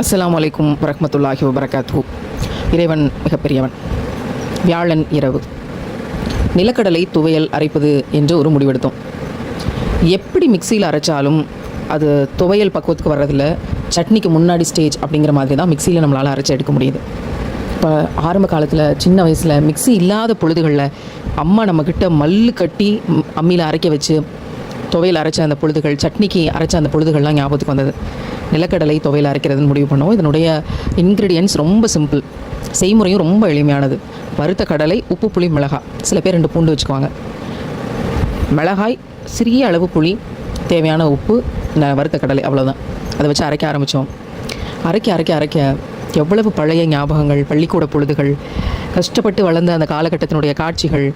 அஸ்லாம் வலைக்கும் வரமத்துல்லாஹி வபரகாத்து இறைவன் மிகப்பெரியவன். வியாழன் இரவு. நிலக்கடலை துவையல் அரைப்பது என்று ஒரு முடிவெடுத்தோம். எப்படி மிக்சியில் அரைச்சாலும் அது துவையல் பக்குவத்துக்கு வர்றதில்ல சட்னிக்கு முன்னாடி ஸ்டேஜ் அப்படிங்கிற மாதிரி தான் மிக்சியில் நம்மளால் அரைச்சி எடுக்க முடியுது. இப்போ ஆரம்ப காலத்தில் சின்ன வயசில் மிக்ஸி இல்லாத பொழுதுகளில் அம்மா நம்மக்கிட்ட மல்லு கட்டி அம்மியில் அரைக்க வச்சு துவையில் அரைச்ச அந்த பொழுதுகள் சட்னிக்கு அரைச்ச அந்த பொழுதுகள்லாம் ஞாபகத்துக்கு வந்தது. நிலக்கடலை துவையில் அரைக்கிறதுன்னு முடிவு பண்ணோம். இதனுடைய இன்க்ரீடியன்ஸ் ரொம்ப சிம்பிள் செய்முறையும் ரொம்ப எளிமையானது. வறுத்த கடலை உப்பு புளி மிளகாய். சில பேர் ரெண்டு பூண்டு வச்சுக்குவாங்க. மிளகாய் சிறிய அளவு புளி தேவையான உப்பு வறுத்த கடலை அவ்வளோதான் அதை வச்சு அரைக்க ஆரம்பித்தோம் அரைக்க அரைக்க அரைக்க எவ்வளவு பழைய ஞாபகங்கள் பள்ளிக்கூட பொழுதுகள் கஷ்டப்பட்டு வளர்ந்த அந்த காலகட்டத்தினுடைய காட்சிகள்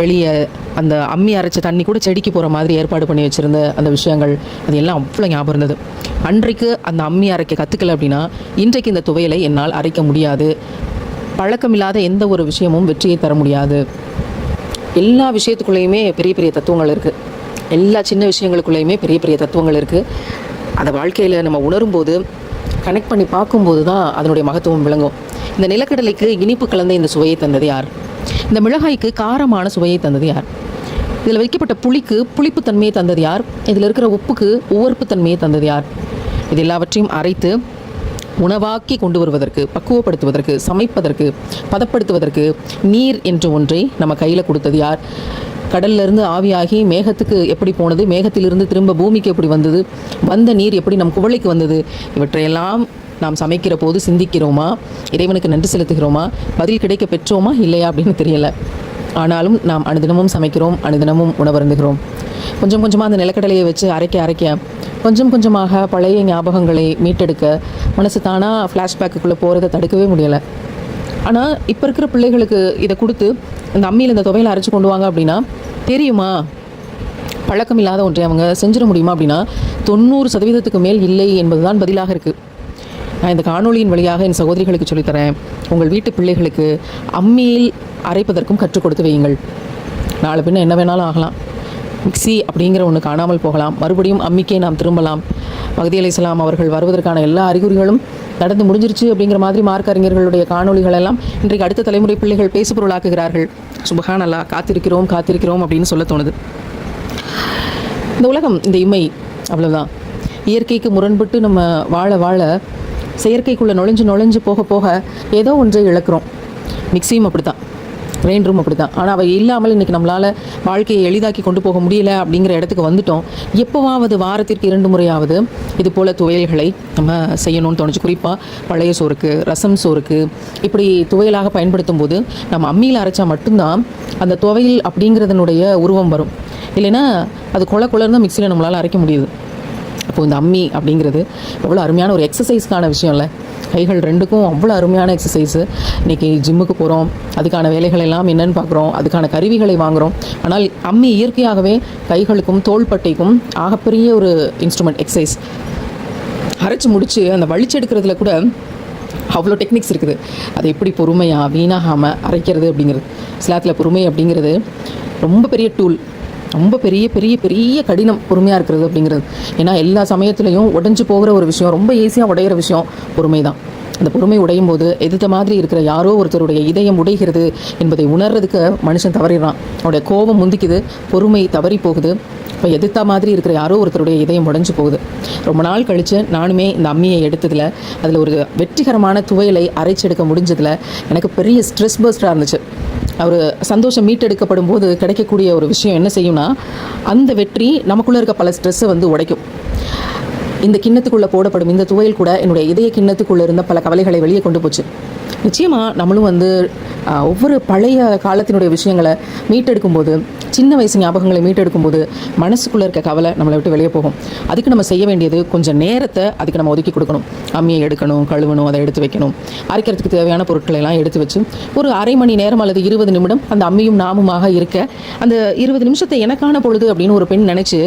வெளியே அந்த அம்மி அரைச்ச தண்ணி கூட செடிக்கு போகிற மாதிரி ஏற்பாடு பண்ணி வச்சுருந்த அந்த விஷயங்கள் அது எல்லாம் அவ்வளோ ஞாபகம் இருந்தது. அன்றைக்கு அந்த அம்மி அரைக்க கற்றுக்கல அப்படின்னா இன்றைக்கு இந்த துவையலை என்னால் அரைக்க முடியாது. பழக்கமில்லாத எந்த ஒரு விஷயமும் வெற்றியை தர முடியாது. எல்லா விஷயத்துக்குள்ளேயுமே பெரிய பெரிய தத்துவங்கள் இருக்குது எல்லா சின்ன விஷயங்களுக்குள்ளேயுமே பெரிய பெரிய தத்துவங்கள் இருக்குது அதை வாழ்க்கையில் நம்ம உணரும்போது கனெக்ட் பண்ணி பார்க்கும்போது தான் அதனுடைய மகத்துவம் விளங்கும். இந்த நிலக்கடலைக்கு இனிப்பு கலந்த இந்த சுவையை தந்தது யார்? இந்த மிளகாய்க்கு காரமான சுவையை தந்தது யார்? இதில் வைக்கப்பட்ட புளிக்கு புளிப்பு தன்மையை தந்தது யார்? இதில் இருக்கிற உப்புக்கு உவர்ப்பு தன்மையை தந்தது யார்? இது எல்லாவற்றையும் அரைத்து உணவாக்கி கொண்டு வருவதற்கு பக்குவப்படுத்துவதற்கு சமைப்பதற்கு பதப்படுத்துவதற்கு நீர் என்ற ஒன்றை நம்ம கையில் கொடுத்தது யார்? கடல்லிருந்து ஆவியாகி மேகத்துக்கு எப்படி போனது? மேகத்திலிருந்து திரும்ப பூமிக்கு எப்படி வந்தது? வந்த நீர் எப்படி நம் குவளைக்கு வந்தது? இவற்றையெல்லாம் நாம் சமைக்கிற போது சிந்திக்கிறோமா? இறைவனுக்கு நன்றி செலுத்துகிறோமா? பதில் கிடைக்க பெற்றோமா? இல்லையா அப்படின்னு தெரியல. ஆனாலும் நாம் அனுதினமும் சமைக்கிறோம் அனுதினமும் உணவருந்துகிறோம். கொஞ்சம் கொஞ்சமாக அந்த நிலக்கடலையை வச்சு அரைக்க அரைக்க கொஞ்சம் கொஞ்சமாக பழைய ஞாபகங்களை மீட்டெடுக்க மனசு தானாக ஃப்ளாஷ்பேக்குள்ளே போகிறத தடுக்கவே முடியலை. ஆனால் இப்போ இருக்கிற பிள்ளைகளுக்கு இதை கொடுத்து இந்த அம்மியில் இந்த துவையில் அரைச்சி கொண்டு வாங்க அப்படின்னா தெரியுமா? பழக்கம் இல்லாத ஒன்றை அவங்க செஞ்சிட முடியுமா அப்படின்னா தொண்ணூறு சதவீதத்துக்கு மேல் இல்லை என்பதுதான் பதிலாக இருக்குது நான் இந்த காணொளியின் வழியாக என் சகோதரிகளுக்கு சொல்லித்தரேன். உங்கள் வீட்டு பிள்ளைகளுக்கு அம்மியில் அரைப்பதற்கும் கற்றுக் கொடுத்து வையுங்கள். நாளை பின்ன என்ன வேணாலும் ஆகலாம். மிக்ஸி அப்படிங்கிற ஒன்று காணாமல் போகலாம். மறுபடியும் அம்மிக்கே நாம் திரும்பலாம். மகதி அலைஹிஸ்ஸலாம் அவர்கள் வருவதற்கான எல்லா அறிகுறிகளும் நடந்து முடிஞ்சிருச்சு அப்படிங்கிற மாதிரி மார்க் அறிஞர்களுடைய காணொளிகள் எல்லாம் இன்றைக்கு அடுத்த தலைமுறை பிள்ளைகள் பேசுபொருளாக்குகிறார்கள். சுபகான் அல்லா காத்திருக்கிறோம் காத்திருக்கிறோம் அப்படின்னு சொல்ல தோணுது. இந்த உலகம் இந்த இம்மை அவ்வளோதான் இயற்கைக்கு முரண்பட்டு நம்ம வாழ வாழ செயற்கைக்குள்ளே நுழைஞ்சு நுழைஞ்சு போக போக ஏதோ ஒன்றை இழக்கிறோம். மிக்சியும் அப்படித்தான். கிரைண்டரும் அப்படி தான் ஆனால் அவள் இல்லாமல் இன்றைக்கி நம்மளால் வாழ்க்கையை எளிதாக்கி கொண்டு போக முடியல அப்படிங்கிற இடத்துக்கு வந்துட்டோம். எப்போவாவது வாரத்திற்கு இரண்டு முறையாவது இது போல் துவையல்களை நம்ம செய்யணும்னு தோணுச்சு. குறிப்பாக பழைய சோறுக்கு ரசம் சோறுக்கு இப்படி துவையலாக பயன்படுத்தும் போது நம்ம அம்மியில் அரைச்சா மட்டும்தான் அந்த துவையல் அப்படிங்கிறதனுடைய உருவம் வரும். இல்லைன்னா அது கொல கொலன்னு மிக்சியில் நம்மளால் அரைக்க முடியுது. அப்போ இந்த அம்மி அப்படிங்கிறது எவ்வளோ அருமையான ஒரு எக்ஸசைஸ்க்கான விஷயம் இல்லை. கைகள் ரெண்டுக்கும் அவ்வளோ அருமையான எக்ஸசைஸு இன்றைக்கி ஜிம்முக்கு போகிறோம் அதுக்கான வேலைகள் எல்லாம் என்னன்னு பார்க்குறோம் அதுக்கான கருவிகளை வாங்குகிறோம் ஆனால் அம்மி இயற்கையாகவே கைகளுக்கும் தோள்பட்டைக்கும் ஆகப்பெரிய ஒரு இன்ஸ்ட்ருமெண்ட் எக்ஸசைஸ் அரைச்சி முடித்து அந்த வலிச்செடுக்கிறதுல கூட அவ்வளோ டெக்னிக்ஸ் இருக்குது. அது எப்படி பொறுமையாக வீணாகாமல் அரைக்கிறது அப்படிங்கிறது. சிலாத்தில் பொறுமை அப்படிங்கிறது ரொம்ப பெரிய டூல் ரொம்ப பெரிய பெரிய பெரிய கடினம் பொறுமையாக இருக்கிறது அப்படிங்கிறது. ஏன்னா எல்லா சமயத்துலையும் உடஞ்சி போகிற ஒரு விஷயம் ரொம்ப ஈஸியாக உடையிற விஷயம் பொறுமை தான் அந்த பொறுமை உடையும் போது எதிர்த்த மாதிரி இருக்கிற யாரோ ஒருத்தருடைய இதயம் உடைகிறது என்பதை உணர்றதுக்கு மனுஷன் தவறிடுறான். அவனுடைய கோபம் முந்திக்குது பொறுமை தவறி போகுது இப்போ எதிர்த்த மாதிரி இருக்கிற யாரோ ஒருத்தருடைய இதயம் உடஞ்சி போகுது. ரொம்ப நாள் கழித்து நானுமே இந்த அம்மியை எடுத்ததில் அதில் ஒரு வெற்றிகரமான துவையலை அரைச்செடுக்க முடிஞ்சதில் எனக்கு பெரிய ஸ்ட்ரெஸ் பர்ஸ்டாக இருந்துச்சு. அவர் சந்தோஷம் மீட்டெடுக்கப்படும் போது கிடைக்கக்கூடிய ஒரு விஷயம் என்ன செய்யும்னா அந்த வெற்றி நமக்குள்ளே இருக்க பல ஸ்ட்ரெஸ்ஸை வந்து உடைக்கும். இந்த கிண்ணத்துக்குள்ளே போடப்படும் இந்த துவையல் கூட என்னுடைய இதய கிண்ணத்துக்குள்ளே இருந்த பல கவலைகளை வெளியே கொண்டு போச்சு. நிச்சயமாக நம்மளும் வந்து ஒவ்வொரு பழைய காலத்தினுடைய விஷயங்களை மீட்டெடுக்கும் போது சின்ன வயசு ஞாபகங்களை மீட்டெடுக்கும்போது மனசுக்குள்ளே இருக்க கவலை நம்மளை விட்டு வெளியே போகும். அதுக்கு நம்ம செய்ய வேண்டியது கொஞ்சம் நேரத்தை அதுக்கு நம்ம ஒதுக்கி கொடுக்கணும். அம்மியை எடுக்கணும் கழுவணும் அதை எடுத்து வைக்கணும். அரைக்கிறதுக்கு தேவையான பொருட்களை எல்லாம் எடுத்து வச்சு ஒரு அரை மணி நேரம் அல்லது இருபது நிமிடம் அந்த அம்மியும் நாமுமாக இருக்க அந்த இருபது நிமிஷத்தை எனக்கான பொழுது அப்படின்னு ஒரு பெண் நினச்சி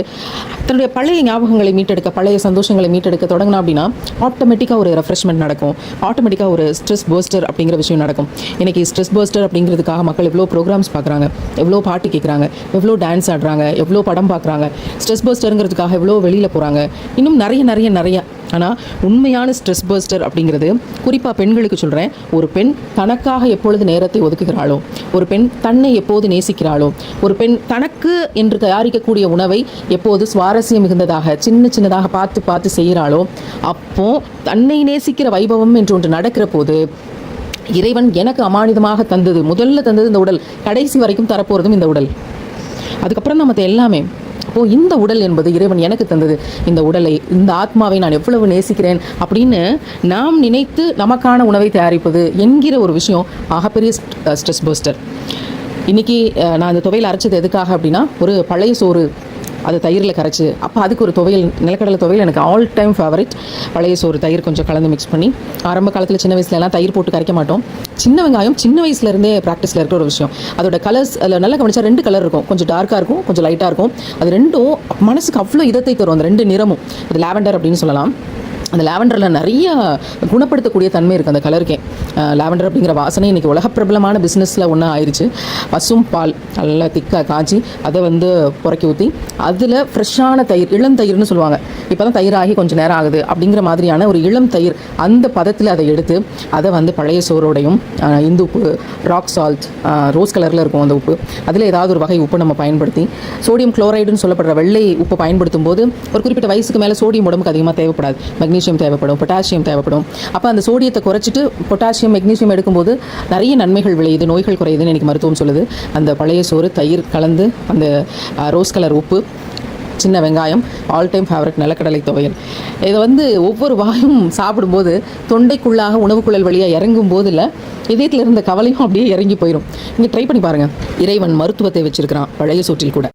தன்னுடைய பழைய ஞாபகங்களை மீட்டெடுக்க பழைய சந்தோஷங்களை மீட்டெடுக்க தொடங்கினா அப்படின்னா ஆட்டோமேட்டிக்காக ஒரு ரெஃப்ரெஷ்மெண்ட் நடக்கும். ஆட்டோமேட்டிக்காக ஒரு ஸ்ட்ரெஸ் போஸ்டர் பஸ்டர் அப்படிங்கிற விஷயம் நடக்கும். இன்னைக்கு ஸ்ட்ரெஸ் பஸ்டர் அப்படிங்கிறதுக்காக மக்கள் எவ்வளோ ப்ரோக்ராம்ஸ் பார்க்குறாங்க. எவ்வளோ பாட்டு கேட்குறாங்க. எவ்வளோ டான்ஸ் ஆடுறாங்க. எவ்வளோ படம் பார்க்குறாங்க. ஸ்ட்ரெஸ் பஸ்டருங்கிறதுக்காக எவ்வளோ வெளியில் போகிறாங்க இன்னும் நிறைய நிறைய நிறைய. ஆனால் உண்மையான ஸ்ட்ரெஸ் பஸ்டர் அப்படிங்கிறது குறிப்பாக பெண்களுக்கு சொல்கிறேன் ஒரு பெண் தனக்காக எப்பொழுது நேரத்தை ஒதுக்குகிறாளோ ஒரு பெண் தன்னை எப்போது நேசிக்கிறாளோ ஒரு பெண் தனக்கு என்று தயாரிக்கக்கூடிய உணவை எப்போது சுவாரஸ்யம் மிகுந்ததாக சின்ன சின்னதாக பார்த்து பார்த்து செய்கிறாளோ அப்போ தன்னை நேசிக்கிற வைபவம் என்று ஒன்று நடக்கிற போது இறைவன் எனக்கு அமானிதமாக தந்தது முதல்ல தந்தது இந்த உடல் கடைசி வரைக்கும் தரப்போகிறதும் இந்த உடல். அதுக்கப்புறம் தான் மற்ற எல்லாமே. அப்போ இந்த உடல் என்பது இறைவன் எனக்கு தந்தது. இந்த உடலை இந்த ஆத்மாவை நான் எவ்வளவு நேசிக்கிறேன் அப்படின்னு நாம் நினைத்து நமக்கான உணவை தயாரிப்பது என்கிற ஒரு விஷயம் ஆகப்பெரிய ஸ்ட்ரெஸ் பூஸ்டர். இன்றைக்கி நான் அந்த துவையில் அரைச்சது எதுக்காக அப்படின்னா ஒரு பழைய சோறு அது தயிரில் கரைச்சி அப்போ அதுக்கு ஒரு துவையல் நிலக்கடலை துவையல் எனக்கு ஆல் டைம் ஃபேவரட் பழைய சோறு தயிர் கொஞ்சம் கலந்து மிக்ஸ் பண்ணி. ஆரம்ப காலத்தில் சின்ன வயசுலலாம் தயிர் போட்டு கரைக்க மாட்டோம். சின்ன வெங்காயம் சின்ன வயசுலேருந்தே ப்ராக்டிஸில் இருக்கிற ஒரு விஷயம். அதோட கலர்ஸ் அதில் நல்லா கவனிச்சா ரெண்டு கலர் இருக்கும். கொஞ்சம் டார்க்காக இருக்கும் கொஞ்சம் லைட்டாக இருக்கும். அது ரெண்டும் மனசுக்கு அவ்வளோ இதத்தை தரும் அந்த ரெண்டு நிறமும். அது லாவெண்டர் அப்படின்னு சொல்லலாம். அந்த லாவெண்டரில் நிறைய குணப்படுத்தக்கூடிய தன்மை இருக்குது அந்த கலருக்கே லாவெண்டர் அப்படிங்கிற வாசனை இன்றைக்கி உலக பிரபலமான பிஸ்னஸில் ஒன்றா ஆயிடுச்சு பசும் பால் நல்லா திக்காக காய்ச்சி அதை வந்து புறக்கி ஊற்றி அதில் ஃப்ரெஷ்ஷான தயிர் இளம் தயிர்னு சொல்லுவாங்க. இப்போ தான் தயிராகி கொஞ்சம் நேரம் ஆகுது அப்படிங்கிற மாதிரியான ஒரு இளம் தயிர் அந்த பதத்தில் அதை எடுத்து அதை வந்து பழைய சோறோடையும் இந்து உப்பு ராக் சால்ட் ரோஸ் கலரில் இருக்கும் அந்த உப்பு. அதில் ஏதாவது ஒரு வகை உப்பு நம்ம பயன்படுத்தி சோடியம் குளோரைடுன்னு சொல்லப்படுற வெள்ளை உப்பு பயன்படுத்தும் போது ஒரு குறிப்பிட்ட வயசுக்கு மேலே சோடியம் உடம்புக்கு அதிகமாக தேவைப்படாது. மக்னீஷியம் தேவைப்படும் பொட்டாசியம் தேவைப்படும். அப்போ அந்த சோடியத்தை குறைச்சிட்டு பொட்டாசியம் மெக்னீஷியம் எடுக்கும்போது நிறைய நன்மைகள் விளையுது நோய்கள் குறையுதுன்னு எனக்கு மருத்துவம் சொல்லுது. அந்த பழைய சோறு தயிர் கலந்து அந்த ரோஸ் கலர் உப்பு சின்ன வெங்காயம் ஆல் டைம் ஃபேவரட் நிலக்கடலை துவையல். இதை வந்து ஒவ்வொரு வாயும் சாப்பிடும்போது தொண்டைக்குள்ளாக உணவுக்குழல் வழியாக இறங்கும் போதில் இதயத்தில் இருந்த கவலையும் அப்படியே இறங்கி போயிடும் நீங்கள் ட்ரை பண்ணி பாருங்கள் இறைவன் மருத்துவத்தை வச்சுருக்கிறான் பழைய சோற்றில் கூட.